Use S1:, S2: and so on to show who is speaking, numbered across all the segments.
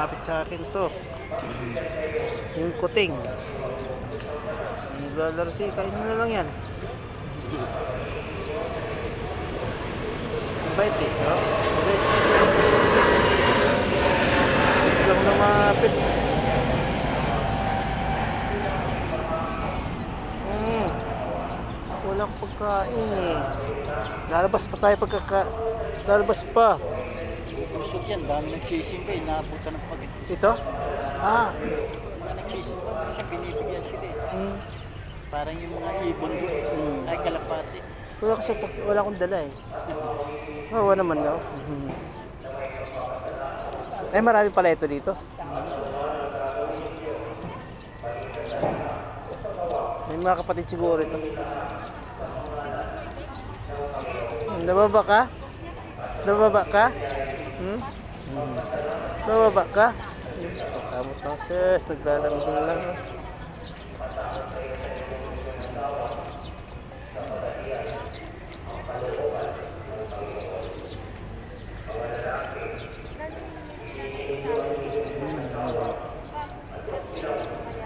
S1: lumapit sa akin to. Yung kuting. Naglalaro si kain na lang yan. Mabait eh. No? Mabait. Biglang lumapit. Hmm. Walang pagkain eh. Lalabas pa tayo pagkaka... Lalabas pa.
S2: Usok yan, dami nagsising ka, inaabutan ng pag
S1: Ito? Ah.
S2: Mga nagsising ka, siya binibigyan sila eh.
S1: Hmm.
S2: Parang yung mga ibon ko eh,
S1: Hmm.
S2: ay kalapati.
S1: Wala kasi pag, wala akong dala eh. Oo naman no. Mhm. Eh marami pala ito dito. May mga kapatid siguro ito. Nababa ka? Nababa ka? Nababa ka? Kamot ng sis, naglalambing lang.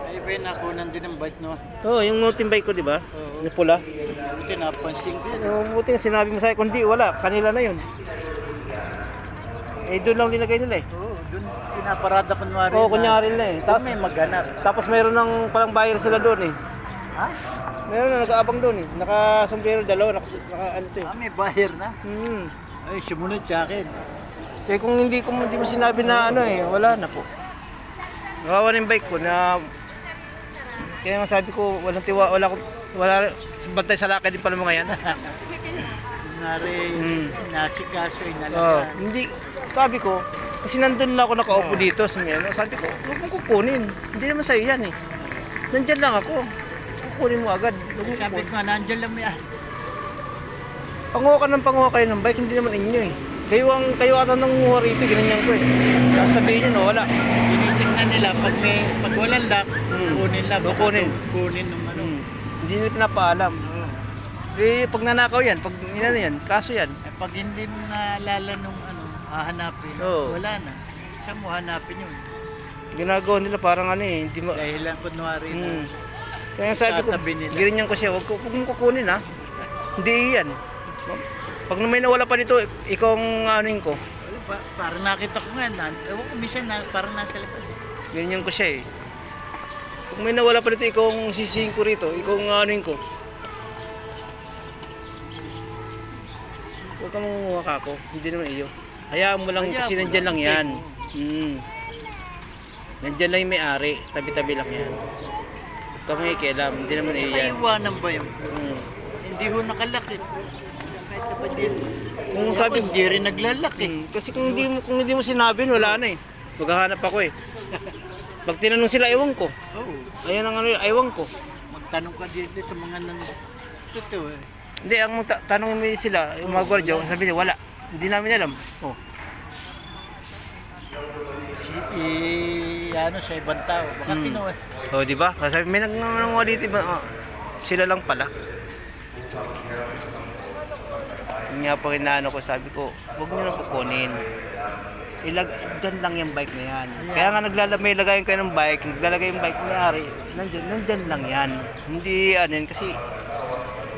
S2: Ay ba yun, nakunan din ng bike no?
S1: Oo, oh, yung mountain bike ko, di ba?
S2: Oo.
S1: Yung pula.
S2: Buti napansin ko yun.
S1: Yung buti nga sinabi mo sa akin, kundi wala, kanila na yun. Eh, doon lang linagay nila eh.
S2: Oo, dun pinaparada kunwari
S1: Oo, kunyari na eh.
S2: Tapos
S1: Tapos,
S2: may maganap.
S1: tapos mayroon ng palang buyer sila doon eh.
S2: Ha?
S1: Mayroon na nag-aabang doon eh. Naka-sombrero dalawa, naka, naka ano to eh.
S2: Ah, may buyer na.
S1: Hmm.
S2: Ay, sumunod sa akin.
S1: Eh kung hindi ko hindi mo sinabi na ano eh, wala na po. Nakawa na yung bike ko na kaya nga sabi ko walang tiwa, wala ko wala bantay sa lakay din pala mga yan.
S2: Kunwari,
S1: Hmm.
S2: nasikaso,
S1: Oo,
S2: inalaga.
S1: hindi sabi ko kasi nandun lang ako nakaupo dito sa ano, sabi ko, huwag mong kukunin. Hindi naman sa'yo yan eh. Nandyan lang ako. Kukunin mo agad. Huwag mong
S2: Sabi
S1: kukunin.
S2: ko nga, nandyan lang ah.
S1: Panguha ka ng panguha kayo ng bike, hindi naman inyo eh. Kayo ang kayo ata nang nguha rito, ginanyan ko eh. Tapos sabihin nyo, no, wala.
S2: Tinitingnan nila, pag may, pag walang lock,
S1: Hmm.
S2: kunin lang. Baka
S1: Kukunin.
S2: Kunin ng ano.
S1: Hmm. Hindi nila pinapaalam. Eh, pag nanakaw yan, pag yan yan, kaso yan.
S2: Eh, pag hindi mo naalala nung ano, hahanapin,
S1: Oo.
S2: wala na. Saan mo hanapin yun?
S1: Ginagawa nila parang ano eh, hindi mo...
S2: Dahil lang kunwari na.
S1: Hmm. Kaya sabi ko,
S2: Tatabi nila.
S1: ginanyan ko siya, huwag ko, huwag kukunin ha. Hindi yan. Pag may nawala pa dito, ikaw ang anuin ko.
S2: Wala pa, parang nakita ko nga, na, ewan ko, minsan na, parang nasa labas.
S1: Ganyan ko siya eh. Pag may nawala pa dito, ikaw ang sisihin ko rito, ikaw ang anuin ko. Huwag ka mangunguha ka ako, hindi naman iyo. Hayaan mo lang
S2: Hayaan
S1: kasi
S2: mo
S1: nandyan lang
S2: lang,
S1: yan.
S2: okay
S1: Hmm. Nandyan lang yung may-ari, tabi-tabi lang yan. Huwag ka makikialam, hindi naman
S2: May
S1: yan.
S2: iwanan ba yun?
S1: Hmm.
S2: Hindi ho nakalaki. Kahit na ba din?
S1: Kung sabi,
S2: hindi rin naglalaki.
S1: Hmm, kasi kung hindi mo kung hindi mo sinabi, wala na eh. Maghahanap ako eh. Pag tinanong sila, ewan ko.
S2: Oo.
S1: Ayan ang ano, ewan ko.
S2: Magtanong ka dito sa mga nan... Totoo eh.
S1: Hindi, ang ta- tanongin mo sila, yung mga gwardiyo, sabi nila, wala. Hindi namin alam. Oh.
S2: Si, i, ano, sa ibang tao. Baka
S1: Hmm.
S2: Pinoy.
S1: Oh, di ba? Sabi, may nagnangawa dito, ba? Oh, sila lang pala. Yun nga po inaano ko, sabi ko, huwag niyo nang kukunin. Ilag, dyan lang yung bike na yan. Kaya nga naglalagay, may lagayin kayo ng bike, naglalagay yung bike na yari, nandyan, nandyan lang yan. Hindi, ano yun, kasi,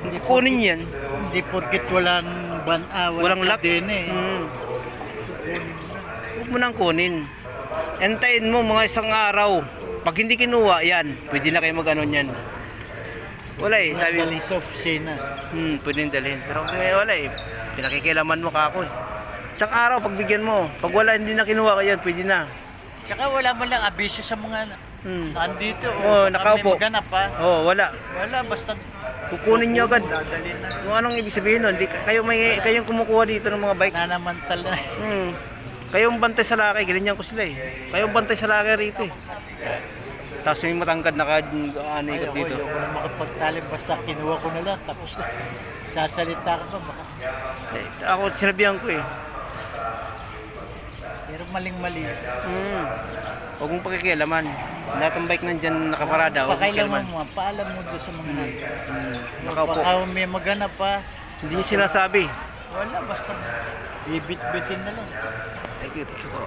S1: hindi kunin yan.
S2: Hindi porkit walang ban, ah,
S1: Walang lock.
S2: din eh.
S1: Hmm. Huwag mo nang kunin. Entayin mo mga isang araw. Pag hindi kinuha, yan. Pwede na kayo mag-ano yan. Wala eh. Sabi,
S2: Galing sa opisina.
S1: hmm, pwede dalhin. Pero ngayon wala eh. Pinakikilaman mo ka ako eh. Isang araw, pagbigyan mo. Pag wala, hindi na kinuha ka yan, pwede na.
S2: Tsaka wala man lang abisyo sa mga
S1: Hmm.
S2: nandito.
S1: Oo,
S2: baka
S1: nakaupo.
S2: May maganap pa.
S1: Oh, wala.
S2: Wala, basta
S1: Kukunin nyo agad. Kung anong ibig sabihin nun, di, kayo may, kayong kumukuha dito ng mga bike.
S2: Nanamantal na.
S1: Hmm. Kayong bantay sa lakay, ganyan ko sila eh. Kayong bantay sa lakay rito eh. Tapos may matangkad na ka, ano
S2: Ay,
S1: ikot dito.
S2: ayoko na makapagtalim basta kinuha ko na lang tapos na. Sasalita ka pa baka.
S1: Eh, ako sinabihan ko eh.
S2: Pero maling-mali.
S1: Hmm. Huwag mong pakikialaman. Lahat ng bike nandyan nakaparada, huwag
S2: Pakailaman
S1: pakialaman.
S2: mo, paalam mo doon sa mga.
S1: Hmm. Nakaupo.
S2: Baka may maganap pa.
S1: Hindi niya sinasabi.
S2: Wala, basta bibit-bitin na lang.
S1: Thank you, thank you po.